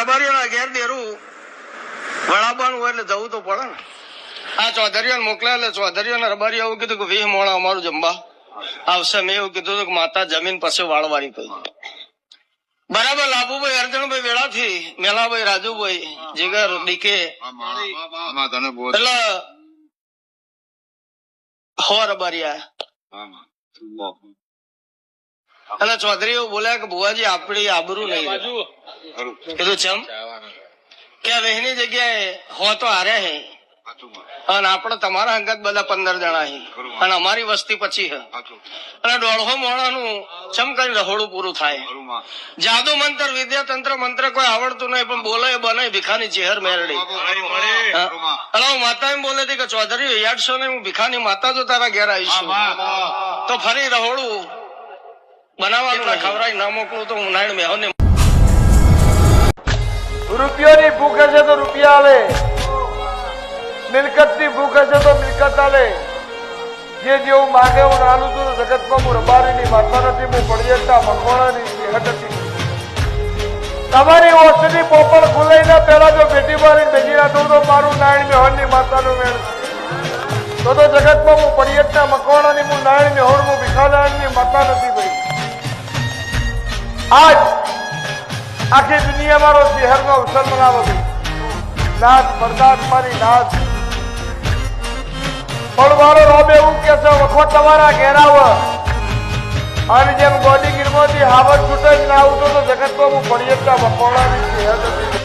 રબારીઓના ઘેર દેરું. વડાપાનું હોય એટલે જવું તો પડે ને. આ ચૌધરીઓને મોકલ્યા એટલે ચૌધરીઓને રબારીઓ એવું કીધું કે વીહ મોણા અમારું જમવા. આવશે મેં એવું કીધું કે માતા જમીન પછી વાળવાની કહી. બરાબર, લાભુભાઈ, અર્જણભાઈ વેળાથી, મેલાભાઈ, રાજુભાઈ, જીગર ડીકે એટલે હો રબારિયા. એટલે ચૌધરીઓ બોલ્યા કે ભુવાજી આપણી આબરૂ નહીં કીધું ચમ? કે વહેની જગ્યાએ હો તો હાર્યા હે. અને આપણે તમારા અંગત બધા પંદર જણા હે. અને અમારી વસ્તી પછી હે. અને દોઢસો મોણાનું ચમ કરી રહોડું પૂરું થાય. જાદુ મંત્ર વિદ્યા તંત્ર મંત્ર કોઈ આવડતું નહીં પણ બોલે બને ભીખાની ચેહર મેરડી. અલા હું. માતા એમ બોલે હતી કે ચૌધરી યાદશો ને? હું ભીખાની માતા જો તારા ઘેર આવીશું તો ફરી રહોડું બનાવવાનું ને, ખવડાવી ના મોકલું તો નાયણ ભૂખ હશે તો રૂપિયા આલે. મિલકતની ભૂખ હશે તો મિલકત આલે. જે જેવું માગે હું નાનું છું જગતમાં હું રબારીની માતા નથી, હું પડિયતા મકવાણાની સેહત નથી. તમારી ઓછની પોપર ખુલાઈને પહેલા જો બેટી મારી બેજી રાખું તો મારું નારાયણ મેહોરની માતાનું મેળ. તો તો જગતમાં હું પડિયતના મકવાણાની હું નારાયણ મેહોર હું ભીખાનારાયણની માતા નથી. આજ આખી દુનિયા મારો શહેરનો અવસર મનાવો છે નાથ પરદાત્માની નાથ પડવાળો રોબે એવું કે છે, વખો તમારા ઘેરાવ. અને જેમ ગોડી ગીરમાંથી હાવર છૂટે ના આવતો તો જગતમાં હું પડિયતના વખોડાની શહેર